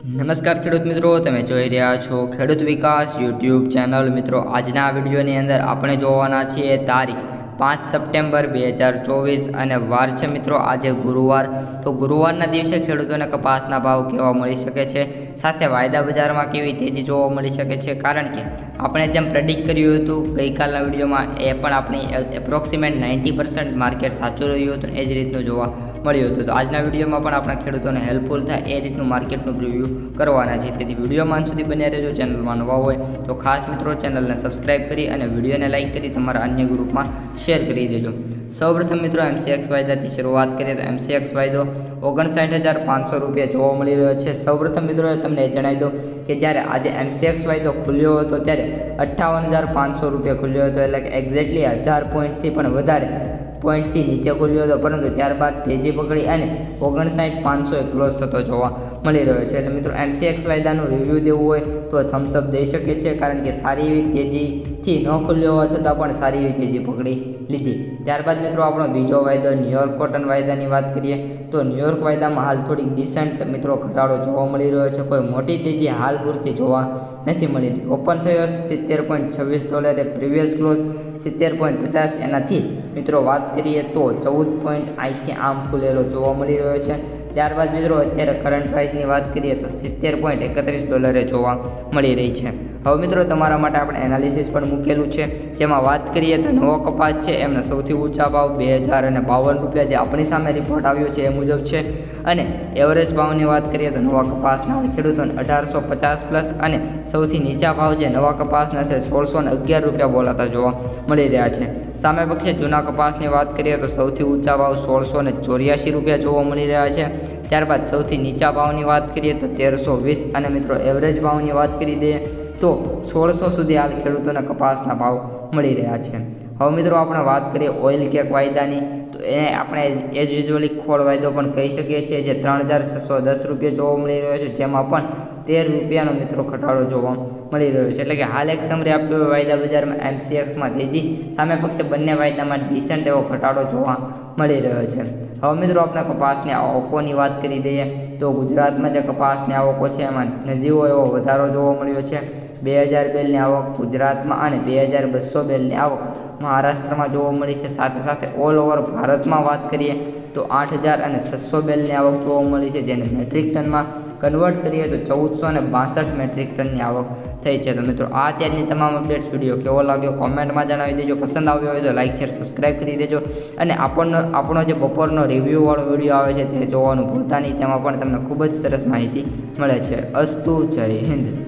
નમસ્કાર ખેડૂત મિત્રો, તમે જોઈ રહ્યા છો ખેડૂત વિકાસ યુટ્યુબ ચેનલ. મિત્રો, આજના વિડીયોની અંદર આપણે જોવાના છીએ તારીખ પાંચ સપ્ટેમ્બર બે હજાર ચોવીસ અને વાર છે મિત્રો, આજે ગુરુવાર. તો ગુરુવારના દિવસે ખેડૂતોને કપાસના ભાવ કેવા મળી શકે છે? સાથે વાયદા બજારમાં કેવી તેજી જોવા મળી શકે છે? કારણ કે આપણે જેમ પ્રેડિક્ટ કર્યું હતું, ગઈકાલના વિડીયોમાં એ પણ આપણી એપ્રોક્સિમેટ નાઇન્ટી માર્કેટ સાચું રહ્યું હતું એ જ રીતનું જોવા મળ્યું હતું. તો આજના વિડીયોમાં પણ આપણા ખેડૂતોને હેલ્પફુલ થાય એ રીતનું માર્કેટનું પ્રિવ્યૂ કરવાના છે. તેથી વિડીયોમાં સુધી બન્યા રહેજો. ચેનલમાં નવા હોય તો ખાસ મિત્રો ચેનલને સબસ્ક્રાઇબ કરી અને વિડીયોને લાઇક કરી તમારા અન્ય ગ્રુપમાં શેર કરી દેજો. સૌપ્રથમ મિત્રો એમસીએક્સ વાયદાથી શરૂઆત કરીએ તો એમસીએક્સ વાયદો ઓગણસાઠ હજાર પાંચસો રૂપિયા જોવા મળી રહ્યો છે. સૌપ્રથમ મિત્રો તમને જણાવી દઉં કે જ્યારે આજે એમસીએક્સ વાયદો ખુલ્યો હતો, ત્યારે અઠ્ઠાવન હજાર પાંચસો રૂપિયા ખુલ્યો હતો, એટલે કે એક્ઝેક્ટલી હજાર પોઈન્ટથી પણ વધારે પોઈન્ટથી નીચે ખુલ્યો હતો. પરંતુ ત્યારબાદ તેજી પકડી અને ઓગણસાઠ પાંચસોએ ક્લોઝ થતો જોવા મળી રહ્યો છે. એટલે મિત્રો એમસીએક્સ વાયદાનું રિવ્યૂ દેવું હોય તો થમ્સઅપ દઈ શકે છે કારણ કે સારી એવી તેજીથી ન ખુલ્યો હોવા છતાં પણ સારી એવી તેજી પકડી લીધી. ત્યારબાદ મિત્રો, આપણો બીજો વાયદો ન્યુયોર્ક કોટન વાયદાની વાત કરીએ, તો ન્યુયોર્ક વાયદામાં હાલ થોડીક ડિસન્ટ મિત્રો ઘટાડો જોવા મળી રહ્યો છે. કોઈ મોટી તેજી હાલ પૂરતી જોવા નથી મળી રહી. ઓપન થયો સિત્તેર પોઈન્ટ છવ્વીસ ડોલરે પ્રીવિયસ ક્લોઝ સિત્તેર પોઈન્ટ પચાસ. એનાથી મિત્રો વાત કરીએ તો ચૌદ પોઈન્ટ અહીંથી આમ ખુલેલો જોવા મળી રહ્યો છે. ત્યારબાદ મિત્રો, અત્યારે કરંટ પ્રાઇસની વાત કરીએ તો સિત્તેર પોઈન્ટ એકત્રીસ ડોલરે જોવા મળી રહી છે. હવે મિત્રો, તમારા માટે આપણે એનાલિસિસ પણ મૂકેલું છે. જેમાં વાત કરીએ તો નવો કપાસ છે, એમના સૌથી ઊંચા ભાવ બે હજાર અને બાવન રૂપિયા જે આપણી સામે રિપોર્ટ આવ્યો છે એ મુજબ છે. અને એવરેજ ભાવની વાત કરીએ તો નવા કપાસના ખેડૂતોને અઢારસો પચાસ પ્લસ અને સૌથી નીચા ભાવ જે નવા કપાસના છે સોળસો ને અગિયાર રૂપિયા બોલાતા જોવા મળી રહ્યા છે. સામે પક્ષે જૂના કપાસની વાત કરીએ તો સૌથી ઊંચા ભાવ સોળસો ને ચોર્યાસી રૂપિયા જોવા મળી રહ્યા છે. ત્યારબાદ સૌથી નીચા ભાવની વાત કરીએ તો તેરસો વીસ અને મિત્રો એવરેજ ભાવની વાત કરી દઈએ તો સોળસો સુધી હાલ ખેડૂતોને કપાસના ભાવ મળી રહ્યા છે. હવે મિત્રો આપણે વાત કરીએ ઓઇલ કેક વાયદાની. તો એ આપણે એઝ યુઝ્યુઅલી ખોળ વાયદો પણ કહી શકીએ છીએ જે ત્રણ હજાર છસો દસ રૂપિયા જોવા મળી રહ્યો છે. જેમાં પણ તેર રૂપિયાનો મિત્રો ઘટાડો જોવા મળી રહ્યો છે. એટલે કે હાલ એક સમરે આપ્યો વાયદા બજારમાં એમસીએક્સમાં તેજી, સામે પક્ષે બંને વાયદામાં ડિસન્ટ એવો ઘટાડો જોવા મળી રહ્યો છે. હવે મિત્રો આપણે કપાસની આવકોની વાત કરી દઈએ તો ગુજરાતમાં જે કપાસની આવકો છે એમાં નજીવો એવો વધારો જોવા મળ્યો છે. બે હજાર બેલની આવક ગુજરાતમાં અને બે હજાર બસો બેલની આવક મહારાષ્ટ્રમાં જોવા મળી છે. સાથે સાથે ઓલ ઓવર ભારતમાં વાત કરીએ તો આઠ હજાર અને છસો બેલની આવક જોવા મળી છે. જેને મેટ્રિક ટનમાં કન્વર્ટ કરીએ તો ચૌદસો અને બાસઠ મેટ્રિક ટનની આવક થઈ છે. તો મિત્રો, આ ત્યારની તમામ અપડેટ્સ વીડિયો કેવો લાગ્યો કોમેન્ટમાં જણાવી દેજો. પસંદ આવ્યો હોય તો લાઇક શેર સબસ્ક્રાઈબ કરી દેજો. અને આપણનો, આપણો જે બપોરનો રિવ્યૂવાળો વીડિયો આવે છે તે જોવાનું ભૂલતા નહીં. તેમાં પણ તમને ખૂબ જ સરસ માહિતી મળે છે. અસ્તુ, જય હિન્દ.